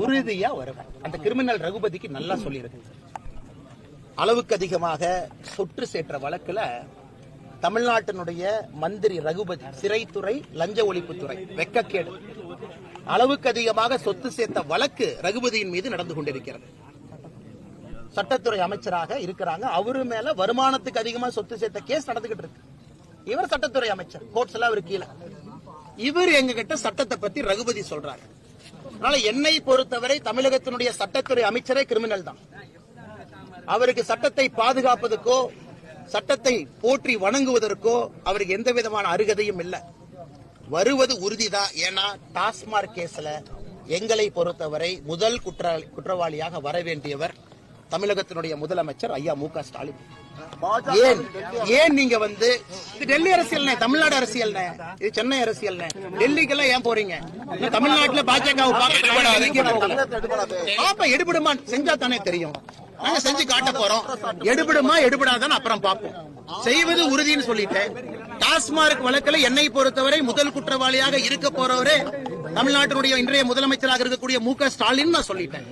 உறுதியா வருவேன். அந்த கிரிமினல் ரகுபதிக்கு நல்லா சொல்லியிருக்கு அளவுக்கு அதிகமாக சொற்று சேற்ற வழக்குல தமிழ்நாட்டினுடைய மந்திரி ரகுபதி சிறைத்துறை லஞ்ச ஒழிப்புத்துறை வெக்கக்கேடு. அளவுக்கு அதிகமாக சொத்து சேர்த்த வழக்கு ரகுபதியின் மீது நடந்து கொண்டிருக்கிறது. சட்டத்துறை அமைச்சராக இருக்கிறாங்க. அவரு மேல வருமானத்துக்கு அதிகமா சொத்து சேர்த்த கேஸ் நடந்துகிட்டு இருக்கு. இவர் சட்டத்துறை அமைச்சர். கோர்ட்ஸ் எல்லாம் அவர் கீழே. இவர் எங்க கிட்ட சட்டத்தை பத்தி ரகுபதி சொல்றாரு. அதனால என்னை பொறுத்தவரை தமிழகத்தினுடைய சட்டத்துறை அமைச்சரே கிரிமினல் தான். அவருக்கு சட்டத்தை பாதுகாப்பதற்கோ சட்டத்தை போற்றி வணங்குவதற்கோ அவருக்கு எந்த விதமான அருகதையும் இல்லை. வருவது உறுதிதான் ஏன்னா டாஸ்மாக் கேஸ்ல எங்களை பொறுத்தவரை முதல் குற்ற குற்றவாளியாக வர வேண்டியவர் தமிழகத்தினுடைய முதலமைச்சர் ஐயா மு க ஸ்டாலின். ஏன்? ஏன் நீங்க வந்து இது டெல்லி அரசியல்னே தமிழ்நாடு அரசியல்னே இது சென்னை அரசியல்னே டெல்லிக்கெல்லாம் ஏன் போறீங்க? தமிழ்நாட்டுல பாஜக பாப்பா எடுபடுமா? செஞ்சா தானே தெரியும். நாங்க செஞ்சு காட்ட போறோம். எடுபடுமா எடுபடாதான்னு அப்புறம் பார்ப்போம். செய்வது உறுதின்னு சொல்லிட்டேன். டாஸ்மார்க் வழக்கில் என்னை பொறுத்தவரை முதல் குற்றவாளியாக இருக்க போறவரே தமிழ்நாட்டினுடைய இன்றைய முதலமைச்சராக இருக்கக்கூடிய மு க ஸ்டாலின் நான் சொல்லிட்டேன்.